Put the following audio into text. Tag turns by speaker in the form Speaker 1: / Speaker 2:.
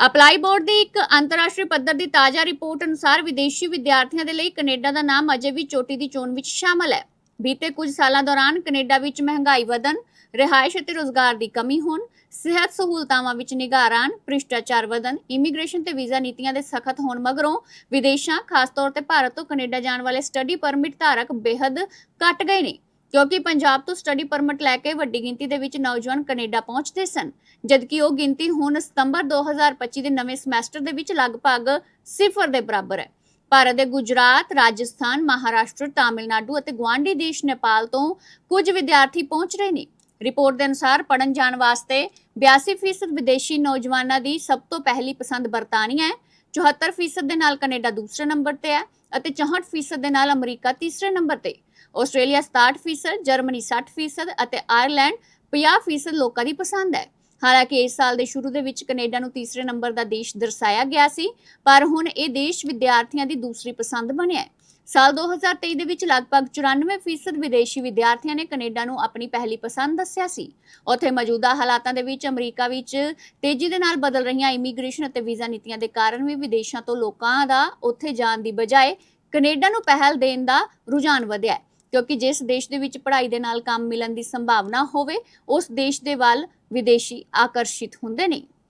Speaker 1: Apply board ਦੀ ਇੱਕ ਅੰਤਰਰਾਸ਼ਟਰੀ ਪੱਧਰ ਦੀ ਤਾਜ਼ਾ ਰਿਪੋਰਟ ਅਨੁਸਾਰ ਵਿਦੇਸ਼ੀ ਵਿਦਿਆਰਥੀਆਂ ਦੇ ਲਈ ਕੈਨੇਡਾ ਦਾ ਨਾਮ ਅਜੇ ਵੀ ਚੋਟੀ ਦੀ ਚੋਣ ਵਿੱਚ ਸ਼ਾਮਲ ਹੈ। ਬੀਤੇ ਕੁਝ ਸਾਲਾਂ ਦੌਰਾਨ ਕੈਨੇਡਾ ਵਿੱਚ ਮਹਿੰਗਾਈ ਵਧਣ, ਰਿਹਾਇਸ਼ ਅਤੇ ਰੋਜ਼ਗਾਰ ਦੀ ਕਮੀ ਹੋਣ, ਸਿਹਤ ਸਹੂਲਤਾਵਾਂ ਵਿੱਚ ਨਿਗਾਰ ਆਉਣ ਭ੍ਰਿਸ਼ਟਾਚਾਰ ਵਧਣ, ਇਮੀਗ੍ਰੇਸ਼ਨ ਤੇ ਵੀਜ਼ਾ ਨੀਤੀਆਂ ਦੇ ਸਖਤ ਹੋਣ ਮਗਰੋਂ ਵਿਦੇਸ਼ਾਂ, ਖਾਸ ਤੌਰ ਤੇ ਭਾਰਤ ਤੋਂ ਕੈਨੇਡਾ ਜਾਣ ਵਾਲੇ ਸਟੱਡੀ ਪਰਮਿਟ ਧਾਰਕ ਬੇਹੱਦ ਘਟ ਗਏ ਨੇ। ਕਿਉਂਕਿ ਪੰਜਾਬ ਤੋਂ ਸਟੱਡੀ ਪਰਮਿਟ ਲੈ ਕੇ ਵੱਡੀ ਗਿਣਤੀ ਦੇ ਵਿੱਚ ਨੌਜਵਾਨ ਕੈਨੇਡਾ ਪਹੁੰਚਦੇ ਸਨ, ਜਦਕਿ ਉਹ ਗਿਣਤੀ ਹੁਣ ਸਤੰਬਰ 2025 ਦੇ ਨਵੇਂ ਸਮੈਸਟਰ ਦੇ ਵਿੱਚ ਲਗਭਗ ਸਿਫਰ ਦੇ ਬਰਾਬਰ ਹੈ। ਭਾਰਤ ਦੇ ਗੁਜਰਾਤ, ਰਾਜਸਥਾਨ, ਮਹਾਰਾਸ਼ਟਰ, ਤਾਮਿਲਨਾਡੂ ਅਤੇ ਗੁਆਂਢੀ ਦੇਸ਼ ਨੇਪਾਲ ਤੋਂ ਕੁਝ ਵਿਦਿਆਰਥੀ ਪਹੁੰਚ ਰਹੇ ਨੇ। ਰਿਪੋਰਟ ਦੇ ਅਨੁਸਾਰ ਪੜਨ ਜਾਣ ਵਾਸਤੇ 82% ਵਿਦੇਸ਼ੀ ਨੌਜਵਾਨਾਂ ਦੀ ਸਭ ਤੋਂ ਪਹਿਲੀ ਪਸੰਦ ਬਰਤਾਨੀਆ ਹੈ। 74% ਦੇ ਨਾਲ ਕੈਨੇਡਾ ਦੂਸਰੇ ਨੰਬਰ ਤੇ ਹੈ ਅਤੇ 64% ਦੇ ਨਾਲ ਅਮਰੀਕਾ ਤੀਸਰੇ ਨੰਬਰ ਤੇ। ਆਸਟ੍ਰੇਲੀਆ 67% ਜਰਮਨੀ 60% ਅਤੇ ਆਇਰਲੈਂਡ 50% ਲੋਕਾਂ ਦੀ ਪਸੰਦ ਹੈ। ਹਾਲਾਂਕਿ ਇਸ ਸਾਲ ਦੇ ਸ਼ੁਰੂ ਦੇ ਵਿੱਚ ਕੈਨੇਡਾ ਨੂੰ ਤੀਸਰੇ ਨੰਬਰ ਦਾ ਦੇਸ਼ ਦਰਸਾਇਆ ਗਿਆ ਸੀ, ਪਰ ਹੁਣ ਇਹ ਦੇਸ਼ ਵਿਦਿਆਰਥੀਆਂ ਦੀ ਦੂਸਰੀ ਪਸੰਦ ਬਣਿਆ ਹੈ। ਸਾਲ 2023 ਦੇ ਵਿੱਚ ਲਗਭਗ 94% ਵਿਦੇਸ਼ੀ ਵਿਦਿਆਰਥੀਆਂ ਨੇ ਕੈਨੇਡਾ ਨੂੰ ਆਪਣੀ ਪਹਿਲੀ ਪਸੰਦ ਦੱਸਿਆ ਸੀ। ਉੱਥੇ ਮੌਜੂਦਾ ਹਾਲਾਤਾਂ ਦੇ ਵਿੱਚ ਅਮਰੀਕਾ ਵਿੱਚ ਤੇਜ਼ੀ ਦੇ ਨਾਲ ਬਦਲ ਰਹੀਆਂ ਇਮੀਗ੍ਰੇਸ਼ਨ ਅਤੇ ਵੀਜ਼ਾ ਨੀਤੀਆਂ ਦੇ ਕਾਰਨ ਵੀ ਵਿਦੇਸ਼ਾਂ ਤੋਂ ਲੋਕਾਂ ਦਾ ਉੱਥੇ ਜਾਣ ਦੀ ਬਜਾਏ ਕੈਨੇਡਾ ਨੂੰ ਪਹਿਲ ਦੇਣ ਦਾ ਰੁਝਾਨ ਵਧਿਆ ਹੈ। ਕਿਉਂਕਿ ਜਿਸ ਦੇਸ਼ ਦੇ ਵਿੱਚ ਪੜ੍ਹਾਈ ਦੇ ਨਾਲ ਕੰਮ ਮਿਲਣ ਦੀ ਸੰਭਾਵਨਾ ਹੋਵੇ, ਉਸ ਦੇਸ਼ ਦੇ ਵੱਲ ਵਿਦੇਸ਼ੀ ਆਕਰਸ਼ਿਤ ਹੁੰਦੇ ਨੇ।